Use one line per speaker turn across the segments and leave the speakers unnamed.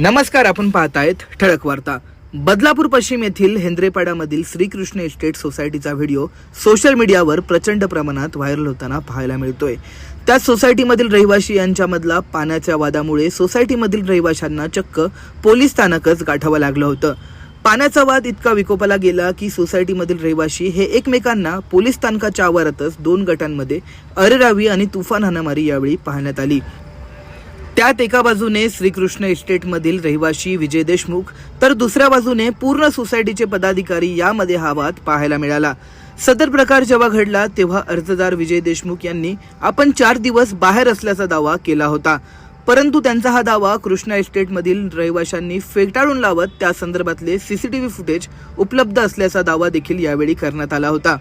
नमस्कार आपण पाहतायत ठळक वार्ता. बदलापूर पश्चिम येथील हेंद्रेपाड्यामधील श्रीकृष्ण इस्टेट सोसायटीचा व्हिडिओ सोशल मीडियावर प्रचंड प्रमाणात व्हायरल होताना पाहायला मिळतोय. त्या सोसायटीमधील रहिवाशी यांच्यामधला पाण्याच्या वादामुळे सोसायटीमधील रहिवाशांना चक्क पोलीस स्थानकच गाठावं लागलं होतं. पाण्याचा वाद इतका विकोपाला गेला की सोसायटीमधील रहिवाशी हे एकमेकांना पोलीस स्थानकाच्या आवारातच दोन गटांमध्ये अरेरावी आणि तुफान हाणामारी यावेळी पाहण्यात आली. त्यात एका बाजूने श्रीकृष्ण इस्टेटमधील रहिवाशी विजय देशमुख तर दुसऱ्या बाजूने पूर्ण सोसायटीचे पदाधिकारी यामध्ये हा वाद पाहायला मिळाला. सदर प्रकार जेव्हा घडला तेव्हा अर्जदार विजय देशमुख यांनी आपण चार दिवस बाहेर असल्याचा दावा केला होता. परंतु त्यांचा हा दावा कृष्णा इस्टेटमधील रहिवाशांनी फेटाळून लावत त्या संदर्भातले सीसीटीव्ही फुटेज उपलब्ध असल्याचा दावा देखील यावेळी करण्यात आला होता.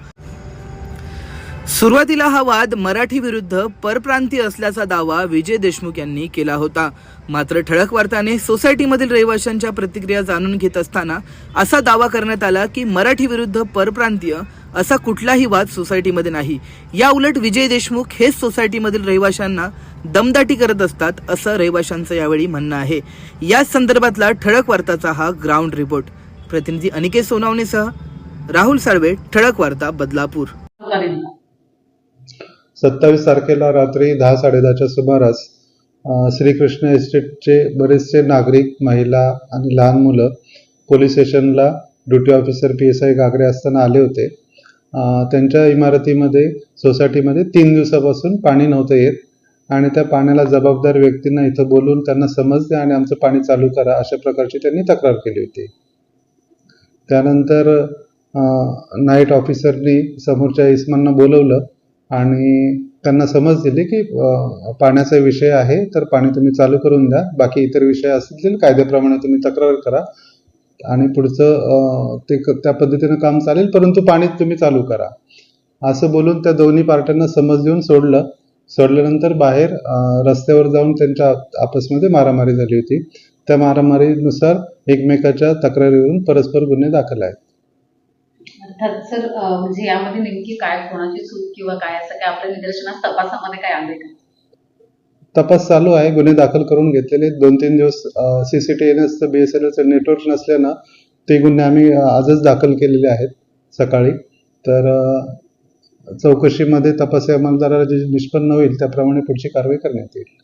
सुरुवातीला हा वाद मराठी विरुद्ध परप्रांतीय असल्याचा दावा विजय देशमुख यांनी केला होता. मात्र ठळक वार्ताने सोसायटीमधील रहिवाशांच्या प्रतिक्रिया जाणून घेत असताना असा दावा करण्यात आला की मराठी विरुद्ध परप्रांतीय असा कुठलाही वाद सोसायटीमध्ये नाही. या उलट विजय देशमुख हेच सोसायटीमधील रहिवाशांना दमदाटी करत असतात असं रहिवाशांचं यावेळी म्हणणं आहे. याच संदर्भातला ठळक वार्ताचा हा ग्राउंड रिपोर्ट. प्रतिनिधी अनिकेत सोनावणेसह राहुल साळवे ठळक वार्ता बदलापूर.
सत्तावीस तारखेला रात्री दहा साडेदहाच्या सुमारास श्रीकृष्ण इस्टेटचे बरेचसे नागरिक महिला आणि लहान मुलं पोलीस स्टेशनला duty officer P S I Gagare असताना आले होते. त्यांच्या इमारतीमध्ये सोसायटीमध्ये तीन दिवसापासून पाणी नव्हतं येत आणि त्या पाण्याला जबाबदार व्यक्तींना इथं बोलून त्यांना समजले आणि आमचं पाणी चालू करा अशा प्रकारची त्यांनी तक्रार केली होती. त्यानंतर नाईट ऑफिसरनी समोरच्या इस्मांना बोलवलं आणि त्यांना समज दिली की पाण्याचा विषय आहे तर पाणी तुम्ही चालू करून द्या. बाकी इतर विषय असतील कायद्याप्रमाणे तुम्ही तक्रार करा. आणि पुढचं ते क- त्या पद्धतीनं काम चालेल परंतु पाणी तुम्ही चालू करा. असं बोलून त्या दोन्ही पार्ट्यांना समज देऊन सोडलं. सोडल्यानंतर बाहेर रस्त्यावर जाऊन त्यांच्या आपसमध्ये मारामारी झाली होती. त्या मारामारीनुसार एकमेकाच्या तक्रारीवरून परस्पर गुन्हे दाखल आहेत.
अर्थात सर म्हणजे यामध्ये नेमकी काय कोणाची चूक किंवा काय असं काय आपल्या निदर्शनास तपासामध्ये काय आले का?
तपास चालू आहे. गुन्हे दाखल करून घेतलेले. आहेत. दोन तीन दिवस सीसीटीएनएस बी एस एन एलचं नेटवर्क नसल्यानं ते गुन्हे आम्ही आजच दाखल केलेले आहेत सकाळी. तर अ, चौकशीमध्ये तपासी अंमलदाराला जे निष्पन्न होईल त्याप्रमाणे पुढची कारवाई करण्यात येईल.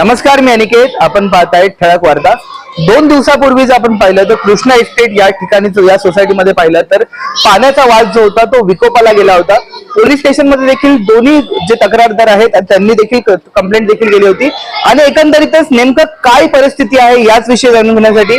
नमस्कार मी अनिकेत. आपण पाहताय ठळक वार्ता. दोन दिवसापूर्वीच आपण पाहिलं तर कृष्णा इस्टेट या ठिकाणी जो- या सोसायटीमध्ये पाहिलं तर पाण्याचा वाद जो होता तो विकोपाला गेला होता. पोलीस स्टेशनमध्ये देखील दोन्ही जे तक्रारदार आहेत त्यांनी देखील कंप्लेंट देखील केली होती. आणि एकंदरीतच नेमकं काय परिस्थिती आहे याच विषयी जाणून घेण्यासाठी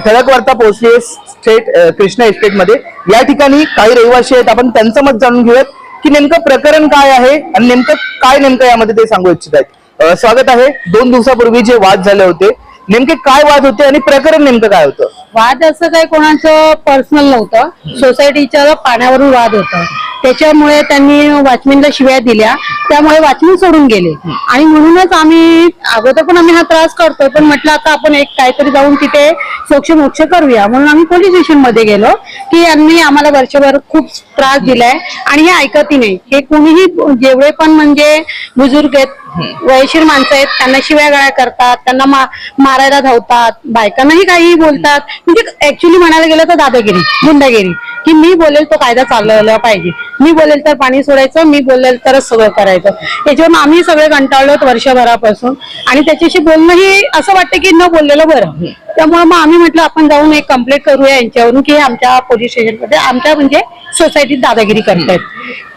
ठळक वार्ता पोहोचली आहे स्टेट कृष्णा इस्टेटमध्ये. या ठिकाणी काही रहिवासी आहेत. आपण त्यांचं मत जाणून घेऊयात की नेमकं प्रकरण काय आहे आणि नेमकं काय नेमकं यामध्ये ते सांगू इच्छित आहेत. स्वागत आहे. दोन दिवसापूर्वी जे वाद झाले होते नेमके काय वाद होते आणि प्रकरण नेमकं काय होतं?
वाद असं काही कोणाचं पर्सनल नव्हतं. सोसायटीच्या पाण्यावरून वाद होता. त्याच्यामुळे त्यांनी वॉचमॅनला शिव्या दिल्या. त्यामुळे वॉचमॅन सोडून गेले. आणि म्हणूनच आम्ही अगोदर पण आम्ही हा त्रास करतोय पण म्हटलं आता आपण एक काहीतरी जाऊन तिथे सोक्ष मोक्ष करूया. म्हणून आम्ही पोलीस स्टेशनमध्ये गेलो की यांनी आम्हाला वर्षभर खूप त्रास दिलाय. आणि हे ऐकतही नाही. हे कोणीही जेवढे पण म्हणजे बुजुर्ग आहेत वयशीर माणसं आहेत त्यांना शिव्या गाळ्या करतात त्यांना मा- मारायला धावतात बायकांनाही काही बोलतात. म्हणजे ऍक्च्युली म्हणायला गेलं तर दादागिरी गुंडागिरी. की मी बोलेल तो कायदा चालवला पाहिजे. मी बोलेल तर पाणी सोडायचं मी बोलेल तरच सगळं करायचं. याच्यावरून आम्ही सगळे कंटाळलो वर्षभरापासून. आणि त्याच्याशी बोलणंही असं वाटतं की न बोललेलं बरं. त्यामुळे मग आम्ही म्हटलं आपण जाऊन एक कंप्लेंट करूया यांच्यावरून की आमच्या पोलीस स्टेशनमध्ये आमच्या म्हणजे सोसायटीत दादागिरी करतायत.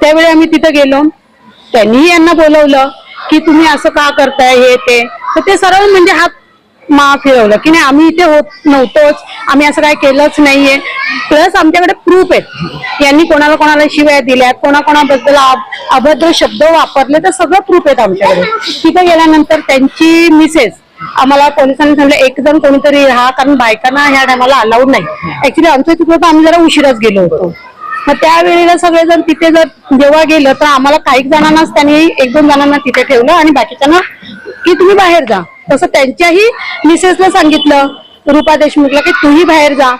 त्यावेळी आम्ही तिथं गेलो. त्यांनीही यांना बोलवलं. की तुम्ही असं का करताय हे ते. तर ते सरळ म्हणजे हात मा फिरवलं की नाही आम्ही इथे होत नव्हतोच आम्ही असं काय केलंच नाहीये. प्लस आमच्याकडे प्रूफ आहेत. यांनी कोणाला कोणाला शिवाय दिल्यात कोणाकोणाबद्दल अभद्र शब्द वापरले तर सगळं प्रूफ आहेत आमच्याकडे. तिथे गेल्यानंतर त्यांची मिसेस आम्हाला पोलिसांनी सांगितलं एक जण कोणीतरी राहा कारण बायकांना ह्या टायमाला अलाउड नाही. ऍक्च्युली आमचं तिथं आम्ही जरा उशिराच गेलो होतो. मग त्यावेळेला सगळेजण तिथे जर जेव्हा गेलं तर आम्हाला काही जणांनाच त्यांनी एक दोन जणांना तिथे ठेवलं आणि बाकीच्यांना की तुम्ही बाहेर जा. तसं त्यांच्याही मिसेसला सांगितलं रुपा देशमुखला की तूही बाहेर जा.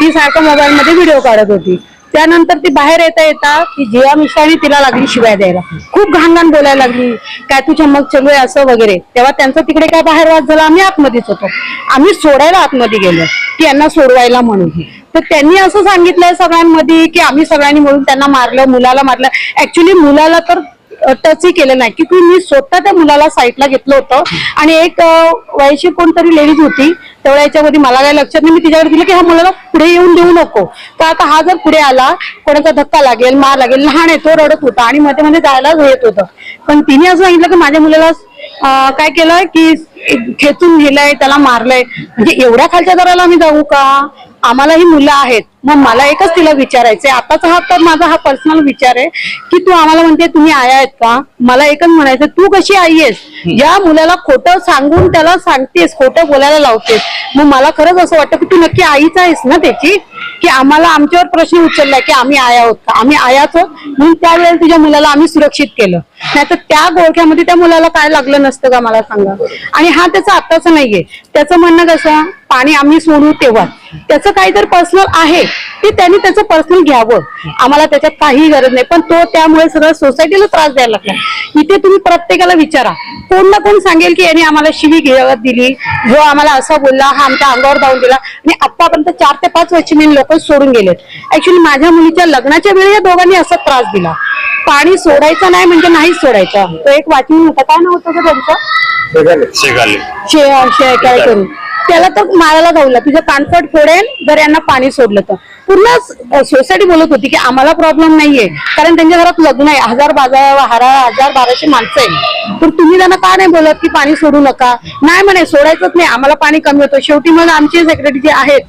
ती सारखं मोबाईल मध्ये व्हिडिओ काढत होती. त्यानंतर ती बाहेर येता येता ती जिया मिश्राने तिला लागली शिवाय द्यायला. खूप घाण घाण बोलायला लागली. काय तू चमक चलू असं वगैरे. तेव्हा त्यांचं तिकडे काय बाहेर वाद झाला आम्ही आतमध्येच होतो. आम्ही सोडायला आतमध्ये गेलो की यांना सोडवायला म्हणून. तर त्यांनी असं सांगितलंय सगळ्यांमध्ये की आम्ही सगळ्यांनी म्हणून त्यांना मारलं मुलाला मारलं. ऍक्च्युली मुलाला तर टचही केलं नाही. की मी स्वतः त्या मुलाला साईडला घेतलं होतं. आणि एक वयाची कोणतरी लेडीज होती तेवढ्या याच्यामध्ये मला काय लक्षात नाही. मी तिच्याकडे दिलं की हा मुलाला पुढे येऊन देऊ नको. तर आता हा जर पुढे आला कोणाचा धक्का लागेल मार लागेल लहान आहे तो रडत होता आणि मध्ये मध्ये जायला येत होतं. पण तिने असं सांगितलं की माझ्या मुलाला काय केलं की खेचून गेलंय त्याला मारलंय. म्हणजे एवढ्या खालच्या दराला आम्ही जाऊ का? आम्हालाही मुलं आहेत. मग मला एकच तिला विचारायचंय. आताचा हा तर माझा हा पर्सनल विचार आहे की तू आम्हाला म्हणते तुम्ही आया आहेत का? मला एकच म्हणायचं तू कशी आई आहेस? या मुलाला खोटं सांगून त्याला सांगतेस खोटं बोलायला लावतेस. मग मला खरंच असं वाटतं की तू नक्की आईच आहेस ना त्याची? की आम्हाला आमच्यावर प्रश्न उचललाय की आम्ही आया आहोत का? आम्ही आयाच आहोत. म्हणून त्यावेळेला तुझ्या मुलाला आम्ही सुरक्षित केलं. नाहीतर त्या गोळख्यामध्ये त्या मुलाला काय लागलं नसतं का मला सांगा? आणि हा त्याचा आत्ताच नाहीये. त्याचं म्हणणं कसं पाणी आम्ही सोडू तेव्हा. त्याचं काहीतरी पर्सनल आहे ते त्यांनी त्याचं पर्सनल घ्यावं. आम्हाला त्याच्यात काही गरज नाही. पण तो त्यामुळे सगळं सोसायटीला त्रास द्यायला लागला. इथे तुम्ही प्रत्येकाला विचारा. कोण ना कोण सांगेल की यांनी आम्हाला शिवी घेवत दिली. जो आम्हाला असा बोलला हा आमच्या अंगावर धावून दिला आणि आतापर्यंत चार ते पाच वर्षी लोक सोडून गेलेत. ऍक्च्युली माझ्या मुलीच्या लग्नाच्या वेळी या दोघांनी असा त्रास दिला. पाणी सोडायचं नाही म्हणजे नाहीच सोडायचं. तो एक वाचून होता काय नाव होतं का त्यांचं?
शेगाले.
शे- शे- काय करून त्याला तर मारायला गावला तुझं कानफट फोडेल जर यांना पाणी सोडलं तर. पूर्ण सोसायटी बोलत होती की आम्हाला प्रॉब्लेम नाहीये. कारण त्यांच्या घरात लग्न आहे. हजार बाजार हारा हजार बाराशे माणसं आहे तर तुम्ही त्यांना का नाही बोलत की पाणी सोडू नका? नाही म्हणे सोडायचंच नाही. आम्हाला पाणी कमी होतं. शेवटी मग आमचे सेक्रेटरी जे आहेत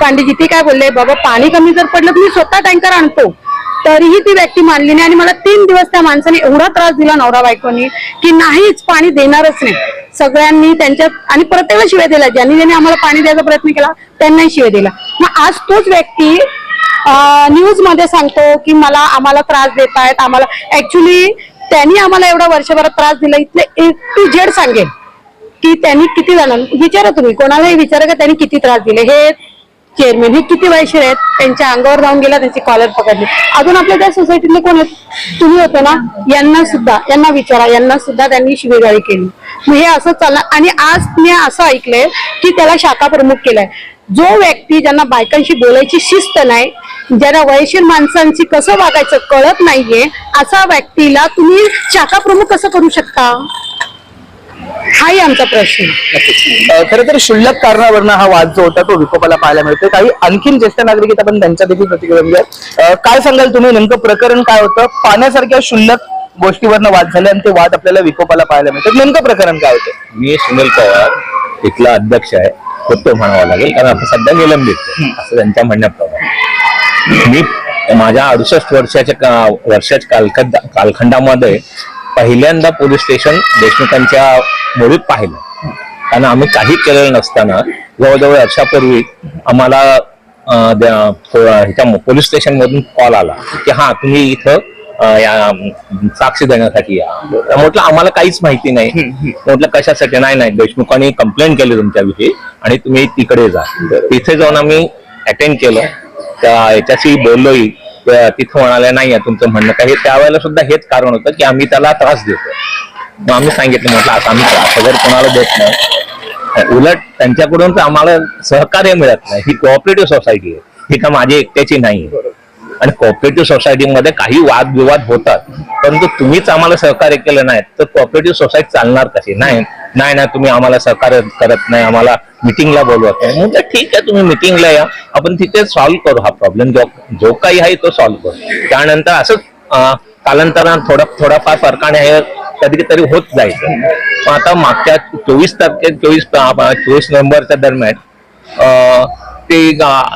पांडेजी ते काय बोलले? बाबा पाणी कमी जर पडलं तर मी स्वतः टँकर आणतो. तरीही ती व्यक्ती मानली नाही. आणि मला तीन दिवस त्या माणसाने एवढा त्रास दिला नवरा बायकोनी की नाहीच पाणी देणारच नाही. सगळ्यांनी त्यांच्या आणि प्रत्येकाला शिवाय दिला ज्यांनी ज्यांनी आम्हाला पाणी द्यायचा प्रयत्न केला त्यांनाही शिवाय दिला मग आज तोच व्यक्ती न्यूजमध्ये सांगतो की मला आम्हाला त्रास देत आहेत. आम्हाला ऍक्च्युली त्यांनी आम्हाला एवढा वर्षभरात त्रास दिला. इथले ए टू झेड सांगेल की त्यांनी किती जाणार विचारा तुम्ही. कोणालाही विचारा का त्यांनी किती त्रास दिले. हे चेअरमॅन. हे किती वयशीर आहेत? त्यांच्या अंगावर जाऊन गेला त्यांची कॉलर पकडली. अजून आपल्या त्या सोसायटीतले कोण आहेत? तुम्ही होतो ना? यांना सुद्धा यांना विचारा. यांना सुद्धा त्यांनी शिवेगाळी केली. मग हे असं चालणार आणि आज मी असं ऐकलंय की त्याला शाखा प्रमुख केलाय. जो व्यक्ती ज्यांना बायकांशी बोलायची शिस्त नाही ज्यांना वयशीर माणसांशी कसं वागायचं कळत नाहीये असा व्यक्तीला तुम्ही शाखा प्रमुख कसं करू शकता? हाही आमचा प्रश्न.
खर तर क्षुल्लक कारणावरनं हा वाद जो होता तो विकोपाला पाहायला मिळतो काही आणखीन ज्येष्ठ नागरिक आहेत आपण त्यांच्या देखील प्रतिक्रिया घेऊयात. अं, काय सांगाल तुम्ही? नेमकं प्रकरण काय होतं? पाण्यासारख्या क्षुल्लक गोष्टीवरनं वाद झाले आणि ते वाद आपल्याला विकोपाला पाहायला मिळतात. नेमकं प्रकरण काय होतं?
मी सुनील पवार इथला अध्यक्ष आहे. होतो म्हणावं लागेल कारण आता सध्या निलंबित असं त्यांच्या म्हणण्याप्रमाणे. मी माझ्या अडुसष्ट वर्षाच्या का- वर्षाच्या कालखंड कालखंडामध्ये पहिल्यांदा पोलीस स्टेशन देशमुखांच्या मोडीत पाहिलं. कारण आम्ही काही केलेलं नसताना जवळजवळ वर्षापूर्वी आम्हाला ह्याच्या पोलीस स्टेशन मधून कॉल आला की हा तुम्ही इथं साक्ष देण्यासाठी या. म्हटलं आम्हाला काहीच माहिती नाही. म्हटलं कशासाठी? नाही नाही देशमुखांनी कंप्लेंट केली तुमच्याविषयी आणि तुम्ही तिकडे जा. तिथे जाऊन आम्ही अटेंड केलं. त्या याच्याशी बोललोही. तिथं म्हणाले नाही तुमचं म्हणणं काही त्यावेळेला सुद्धा हेच कारण होतं की आम्ही त्याला त्रास देतो मग आम्ही सांगितलं म्हटलं आता आम्ही पगार कोणाला देत नाही. उलट त्यांच्याकडून तर आम्हाला सहकार्य मिळत नाही. ही कोऑपरेटिव्ह सोसायटी आहे. ही का माझी एकट्याची नाही आणि कोऑपरेटिव्ह सोसायटीमध्ये काही वादविवाद होतात. परंतु तुम्हीच आम्हाला सहकार्य केलं नाही तर कोऑपरेटिव्ह सोसायटी चालणार कशी? नाही. नाही नाही तुम्ही आम्हाला सहकार्य करत नाही. आम्हाला मिटिंगला बोलवत नाही. म्हणजे ठीक आहे तुम्ही मिटिंगला या. आपण तिथे सॉल्व्ह करू हा प्रॉब्लेम जो जो काही आहे तो सॉल्व्ह करू. त्यानंतर असंच अं, कालांतरानं थोडा थोडाफार फरकाने हे कधी तरी होत जायचं पण आता मागच्या चोवीस तारखे चोवीस चोवीस नोव्हेंबरच्या दरम्यान ते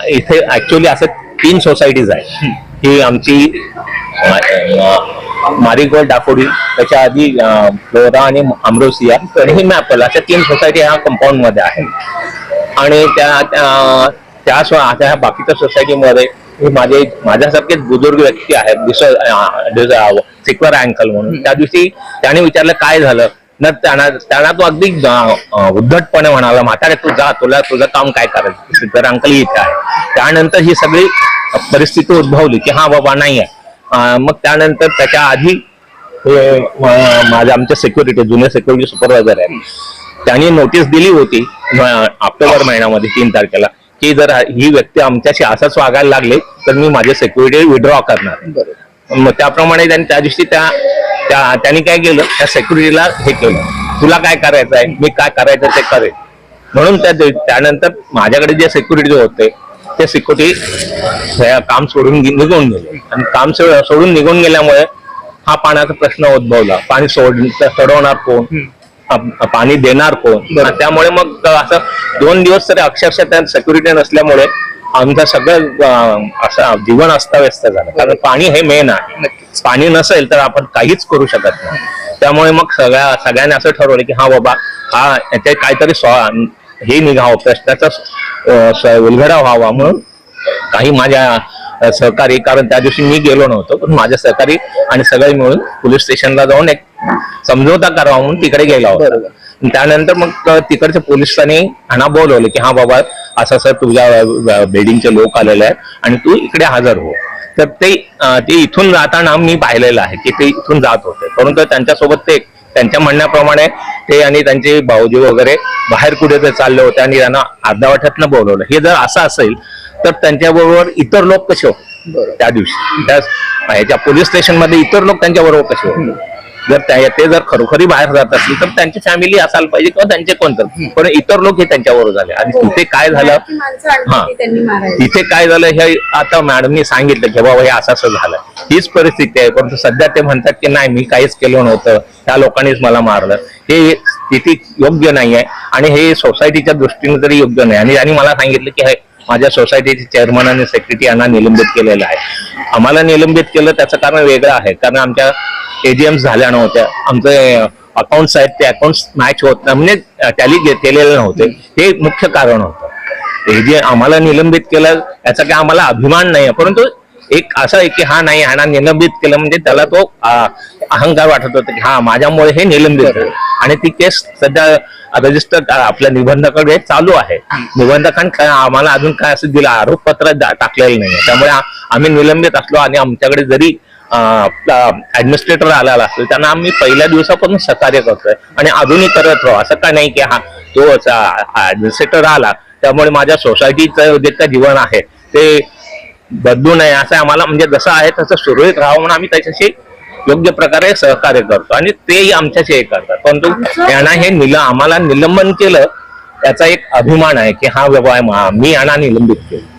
इथे ऍक्च्युली असं तीन सोसायटीज आहे ही आमची मारीगोल डाफोडी त्याच्या आधी फ्लोरा आणि अमरोसिया आणि ही मॅपल अशा तीन सोसायटी ह्या कंपाऊंडमध्ये आहेत. आणि त्या त्या- आता ह्या बाकीच्या सोसायटीमध्ये हे माझे माझ्यासारखेच बुजुर्ग व्यक्ती आहेत सिक्वर अँकल म्हणून. त्या दिवशी त्याने विचारलं काय झालं? न त्यांना त्यांना तो अगदी उद्धटपणे म्हणाला म्हातारे तू जा तुला तुझं काम काय करायचं? सिक्वर अंकल इथे आहे. त्यानंतर ही सगळी परिस्थिती उद्भवली की हा बाबा नाही आहे. मग त्यानंतर त्याच्या आधी माझ्या आमच्या सिक्युरिटी जुनियर सिक्युरिटी सुपरवायझर आहे त्यांनी नोटीस दिली होती ऑक्टोबर महिन्यामध्ये तीन तारखेला. की जर ही व्यक्ती आमच्याशी असंच वागायला लागले तर मी माझे सिक्युरिटी विड्रॉ करणार. मग त्याप्रमाणे त्यांनी त्या दिवशी त्या त्या- त्यांनी काय केलं? त्या सेक्युरिटीला हे केलं. तुला काय करायचं आहे? मी काय करायचं ते करेन म्हणून त्या त्यानंतर माझ्याकडे जे सिक्युरिटी होते ते सिक्युरिटी काम सोडून निघून गेले. आणि काम सोडून निघून गेल्यामुळे हा पाण्याचा प्रश्न उद्भवला. पाणी सोड सोडवणार कोण? पाणी देणार कोण? त्यामुळे मग असं दोन दिवस तरी अक्षरशः त्या सेक्युरिटी नसल्यामुळे आमचं सगळं असं जीवन अस्ताव्यस्त झालं. कारण पाणी हे मेन आहे. पाणी नसेल तर आपण काहीच करू शकत नाही. त्यामुळे मग सगळ्या सगळ्यांनी असं ठरवलं की हा बाबा हा याचे काहीतरी स्व- हे निघावं प्रश्नाचा उलगडा व्हावा म्हणून काही माझ्या सहकारी कारण त्या दिवशी मी गेलो नव्हतो पण माझ्या सहकारी आणि सगळे मिळून पोलीस स्टेशनला जाऊन एक समझोता करावा म्हणून तिकडे गेला होता. त्यानंतर मग तिकडच्या पोलिसांनी ह्यांना बोलवलं की हा बाबा असं असं तुझ्या बिल्डिंगचे लोक आलेले आहेत आणि तू इकडे हजर हो. तर ते ते इथून जाताना मी पाहिलेलं आहे की ते इथून जात होते. परंतु त्यांच्यासोबत ते त्यांच्या म्हणण्याप्रमाणे ते आणि त्यांचे भाऊजी वगैरे बाहेर कुठे ते चालले होते आणि त्यांना अर्धा वाट्यातनं बोलवलं. हे जर असं असेल तर त्यांच्याबरोबर इतर लोक कसे होते? त्या दिवशी. त्या ह्याच्या पोलीस स्टेशनमध्ये इतर लोक त्यांच्या बरोबर कसे होते? जर त्या- ते जर खरोखरी बाहेर जात असतील तर त्यांची फॅमिली असायला पाहिजे किंवा त्यांचे कोणतं पण इतर लोक हे त्यांच्याबरोबर झाले. आणि तिथे काय झालं? हा. तिथे काय झालं? हे आता मॅडमनी सांगितलं की बाबा हे असं असं झालं. हीच परिस्थिती आहे. परंतु सध्या ते म्हणतात की नाही मी काहीच केलं नव्हतं. त्या लोकांनीच मला मारलं. हे स्थिती योग्य नाही आहे. आणि हे सोसायटीच्या दृष्टीने तरी योग्य नाही. आणि त्यांनी मला सांगितलं की हे माझ्या सोसायटीचे चेअरमन आणि सेक्रेटरी यांना निलंबित केलेलं आहे. आम्हाला निलंबित केलं त्याचं कारण वेगळं आहे. कारण आमच्या एजीएम झाल्या नव्हत्या. आमचे अकाउंट्स आहेत ते अकाउंट्स मॅच होत नाही. म्हणजे टॅली केलेले नव्हते. हे मुख्य कारण होतं. हे जे आम्हाला निलंबित केलं याचा काही आम्हाला अभिमान नाही परंतु एक असं आहे की हा नाही ह्याला निलंबित केलं म्हणजे त्याला तो अहंकार वाटत होता की हा माझ्यामुळे हे निलंबित झालं. आणि ती केस सध्या रजिस्टर आपल्या निबंधकाकडे चालू आहे. निबंधकांनी काय आम्हाला अजून काय असं दिलं आरोपपत्र टाकलेलं नाही त्यामुळे आम्ही निलंबित असलो आणि आमच्याकडे जरी ऍडमिनिस्ट्रेटर आलेला असेल त्यांना आम्ही पहिल्या दिवसापासून सहकार्य करतोय. आणि अजूनही करत राहू. असं का नाही की हा तो ऍडमिनिस्ट्रेटर आला त्यामुळे माझ्या सोसायटीचं जे काही जीवन आहे ते बदलू नये. असं आम्हाला म्हणजे जसं आहे तसं सुरळीत राहावं म्हणून आम्ही त्याच्याशी योग्य प्रकारे सहकार्य करतो. आणि तेही आमच्याशी हे करतात. परंतु यांना हे निल आम्हाला निलंबन केलं याचा एक अभिमान आहे की हा मा- मी यांना निलंबित केलं.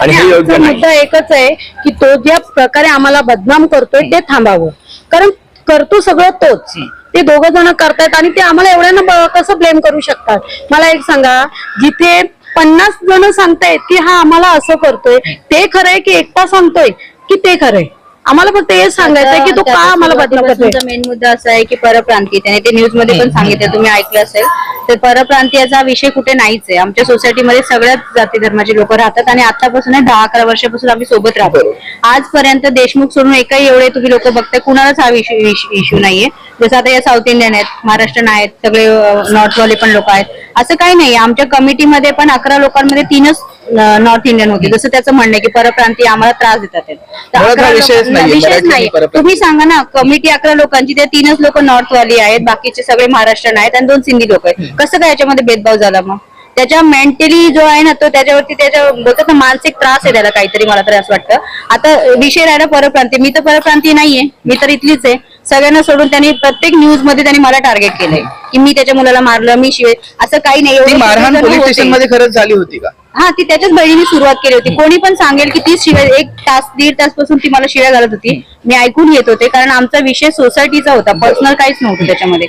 आणि हे योग्य
आमचा
नाही.
मुद्दा एकच आहे की तो ज्या प्रकारे आम्हाला बदनाम करतोय ते थांबावं. कारण करतो सगळं तोच. ते दोघं जण करतायत आणि ते आम्हाला एवढ्यानं ब- कसं ब्लेम करू शकतात? मला एक सांगा जिथे पन्नास जण सांगतायत की हा आम्हाला असं करतोय ते खरंय की एकटा सांगतोय की ते खरंय आम्हाला फक्त हेच सांगायचंय की तो का आम्हाला बदनाम करतोय?
मेन मुद्दा असा आहे की परप्रांतीय त्याने ते न्यूजमध्ये पण सांगितलं तुम्ही ऐकलं असेल. तर परप्रांतीयाचा विषय कुठे नाहीच आहे. आमच्या सोसायटीमध्ये सगळ्याच जाती धर्माचे लोक राहतात आणि आतापासून दहा अकरा वर्षापासून आम्ही सोबत राहतो. आजपर्यंत देशमुख सोडून एकही एवढे तुम्ही लोक बघताय कुणालाच हा इश्यू नाहीये. जसं आता या साऊथ इंडियन आहेत महाराष्ट्रीयन आहेत सगळे नॉर्थ वाले पण लोक आहेत. असं काही नाही आमच्या कमिटीमध्ये पण अकरा लोकांमध्ये तीनच नॉर्थ इंडियन होते. जसं त्याचं म्हणणं आहे की परप्रांतीय आम्हाला त्रास देतात आहेत. तर
मुळात हा
अकरा
विषयच
लोकांना-
नाहीये,
विषयच
मराठी आणि
नाही
परप्रांतीय.
तुम्ही सांगा ना कमिटी अकरा लोकांची त्या तीनच लोक नॉर्थ वाली आहेत बाकीचे सगळे महाराष्ट्रीयन आहेत आणि दोन सिंधी लोक आहेत. कसं काय याच्यामध्ये भेदभाव झाला मग? त्याच्या मेंटली जो आहे ना तो त्याच्यावरती त्याच्या बोलतात ना मानसिक त्रास आहे त्याला काहीतरी मला तरी असं वाटतं. आता विषय राहिला परप्रांतीय मी तर परप्रांतीय नाहीये. मी तर इथलीच आहे. सगळ्यांना सोडून त्यांनी प्रत्येक न्यूजमध्ये त्यांनी मला टार्गेट केलंय. की मी त्याच्या मुलाला मारलं मी शिवे असं काही नाही.
ती
एवढे
मारहाण पोलीस. स्टेशनमध्ये खरंच झाली होती का?
हा ती त्याच्याच बहिणीने सुरुवात केली होती. कोणी पण सांगेल की ती शिवाय एक तास दीड तासपासून ती मला शिव्या घालत होती. मी ऐकून येत होते कारण आमचा विषय सोसायटीचा होता. पर्सनल काहीच नव्हतं त्याच्यामध्ये.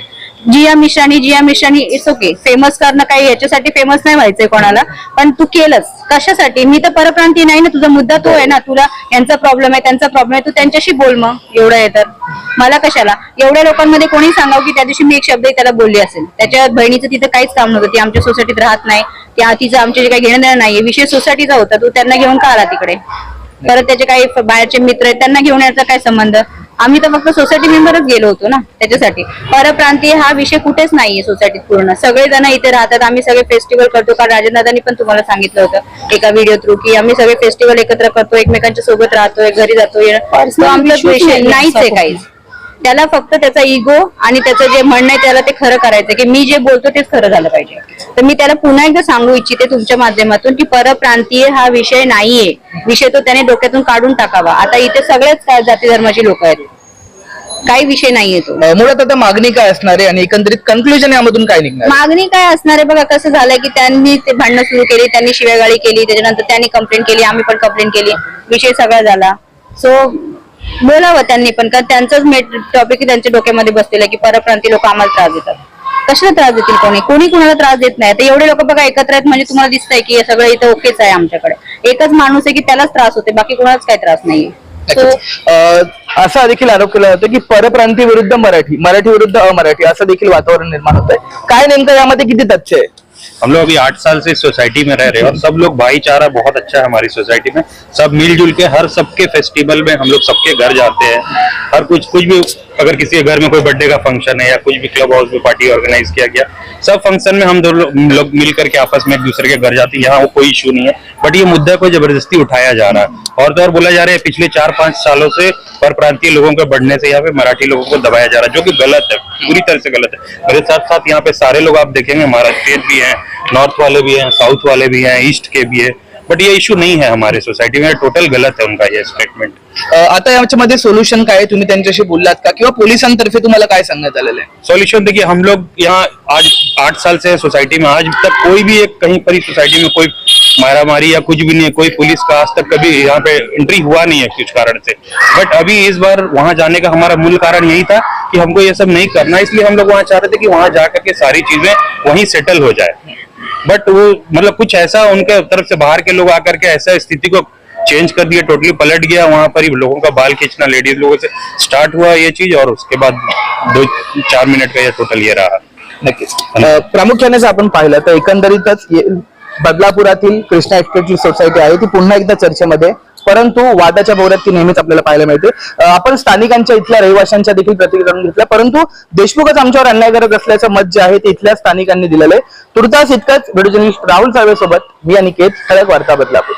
जिया मिश्राणी जिया मिश्राणी इट्स ओके फेमस करणं काही याच्यासाठी फेमस नाही व्हायचंय कोणाला. पण तू केलंस. कशासाठी? मी तर परप्रांती नाही ना. तुझा मुद्दा तो आहे ना. तुला यांचा प्रॉब्लेम आहे त्यांचा प्रॉब्लेम आहे. तू त्यांच्याशी बोल मग. एवढं आहे तर. मला कशाला? एवढ्या लोकांमध्ये कोणी सांगावं की त्या दिवशी मी एक शब्द त्याला बोलली असेल. त्याच्या बहिणीचं तिथं काहीच काम नव्हतं. ती आमच्या सोसायटीत राहत नाही. त्या तिचं आमच्या काही घेणं देणं नाहीये विषय सोसायटीचा होता. तू त्यांना घेऊन का आला तिकडे? परत त्याचे काही बाहेरचे मित्र आहेत त्यांना घेऊन यायचा काय संबंध? आम्ही तर फक्त सोसायटी मेंबरच गेलो होतो ना त्याच्यासाठी. परप्रांतीय हा विषय कुठेच नाहीये सोसायटीत पूर्ण. सगळे जण इथे राहतात आम्ही सगळे फेस्टिवल करतो. कारण राजेंद्रांनी पण तुम्हाला सांगितलं होतं एका व्हिडिओ थ्रू की आम्ही सगळे फेस्टिवल एकत्र करतो एकमेकांच्या सोबत राहतोय घरी जातो आमचा विषय नाहीच आहे काहीच. त्याला फक्त त्याचा इगो आणि त्याचं जे म्हणणं आहे त्याला ते खरं करायचं की मी जे बोलतो तेच खरं झालं पाहिजे. तर मी त्याला पुन्हा एकदा सांगू इच्छिते तुमच्या माध्यमातून की परप्रांतीय हा विषय नाहीये. विषय तो त्याने डोक्यातून काढून टाकावा. आता इथे सगळेच जाती धर्माची लोक आहेत. काही विषय नाहीये तो.
मुळात आता मागणी काय असणार आहे आणि एकंदरीत कन्क्लुजन यामधून काय निघणार?
मागणी काय असणार आहे? बघा कसं झालंय की त्यांनी ते भांडणं सुरू केली त्यांनी शिव्यागाळी केली त्याच्यानंतर त्यांनी कंप्लेंट केली आम्ही पण कंप्लेंट केली. विषय सगळा झाला. सो बोलावं त्यांनी पण कारण त्यांचंच टॉपिक त्यांच्या डोक्यामध्ये बसलेलं की परप्रांती लोक आम्हाला त्रास देतात. कशाला त्रास देतील कोणी? कोणी कुणाला त्रास देत नाही. तर एवढे लोक बघा एकत्र आहेत म्हणजे तुम्हाला दिसतंय की हे सगळं इथं ओकेच आहे आमच्याकडे. एकच माणूस आहे की त्यालाच त्रास होते बाकी कोणालाच काही त्रास नाहीये. So,
असा देखील आरोप केला जातो की परप्रांती विरुद्ध मराठी मराठी विरुद्ध अमराठी असं देखील वातावरण निर्माण होत आहे काय नेमकं यामध्ये किती तथ्य आहे?
हम लोग अभी आठ साल से इस सोसाइटी में रह रहे हैं और सब लोग भाईचारा बहुत अच्छा है हमारी सोसाइटी में। सब मिलजुल के हर सबके फेस्टिवल में हम लोग सबके घर जाते हैं। हर कुछ कुछ भी अगर किसी के घर में कोई बर्थडे का फ़ंक्शन है या कुछ भी क्लब हाउस में पार्टी ऑर्गेनाइज किया गया, सब फ़ंक्शन में हम दो लोग मिल करके आपस में एक दूसरे के घर जाते हैं। यहाँ वो कोई इशू नहीं है, बट ये मुद्दा को ज़बरदस्ती उठाया जा रहा है। और तो और बोला जा रहा है, पिछले चार पाँच सालों से पर प्रांतीय लोगों के बढ़ने से यहाँ पे मराठी लोगों को दबाया जा रहा है, जो कि गलत है, पूरी तरह से गलत है। मेरे साथ साथ यहाँ पे सारे लोग आप देखेंगे महाराष्ट्रीय भी हैं नॉर्थ वाले भी हैं साउथ वाले भी हैं ईस्ट के भी है। बट ये इशू नहीं है हमारे सोसाइटी में टोटल गलत है उनका ये स्टेटमेंट
अं, आता याच्यामध्ये सोल्युशन काय आहे? तुम्ही त्यांच्याशी बोललात का? किंवा पोलिसांतर्फे तुम्हाला काय सांगण्यात आलेलं आहे?
सॉल्यूशन देखिए हम लोग यहाँ आज आठ साल से सोसाइटी में आज तक कोई भी एक कहीं पर ही सोसाइटी में कोई मारामारी या कुछ भी नहीं है कोई पुलिस का आज तक कभी यहाँ पे एंट्री हुआ नहीं है कुछ कारण से। बट अभी इस बार वहाँ जाने का हमारा मूल कारण यही था कि हमको ये सब नहीं करना इसलिए हम लोग वहाँ चाह रहे थे कि वहाँ जा करके सारी चीज़ें वहीं सेटल हो जाए। बट वो मतलब कुछ ऐसा उनके तरफ़ से बाहर के लोग आकर के ऐसा स्थिति को चेंज कर दिया टोटली पलट गया, वहाँ पर ही लोगों का बाल खींचना लेडीज़ लोगों से स्टार्ट हुआ ये चीज़ और उसके बाद दो, चार मिनट का ये टोटल ये रहा
नक्कीच प्रामुख्याने जर आपण पाहिलं, तर एकंदरीतच बदलापुरातील कृष्णा एस्टेटची सोसायटी आहे, ती पुन्हा. परंतु वादाच्या भोवऱ्यात ती नेहमीच आपल्याला पाहायला मिळते. आपण स्थानिकांच्या इथल्या रहिवाशांच्या देखील प्रतिक्रिया जाणून घेतल्या. परंतु देशमुखच आमच्यावर अन्याय करत असल्याचं मत जे आहे ते इथल्या स्थानिकांनी दिलेलं आहे. तुर्तास इतकंच व्हिडिओ जर्नलिस्ट राहुल साळवे सोबत मी अनिकेत ठळक वार्ता बदलापूर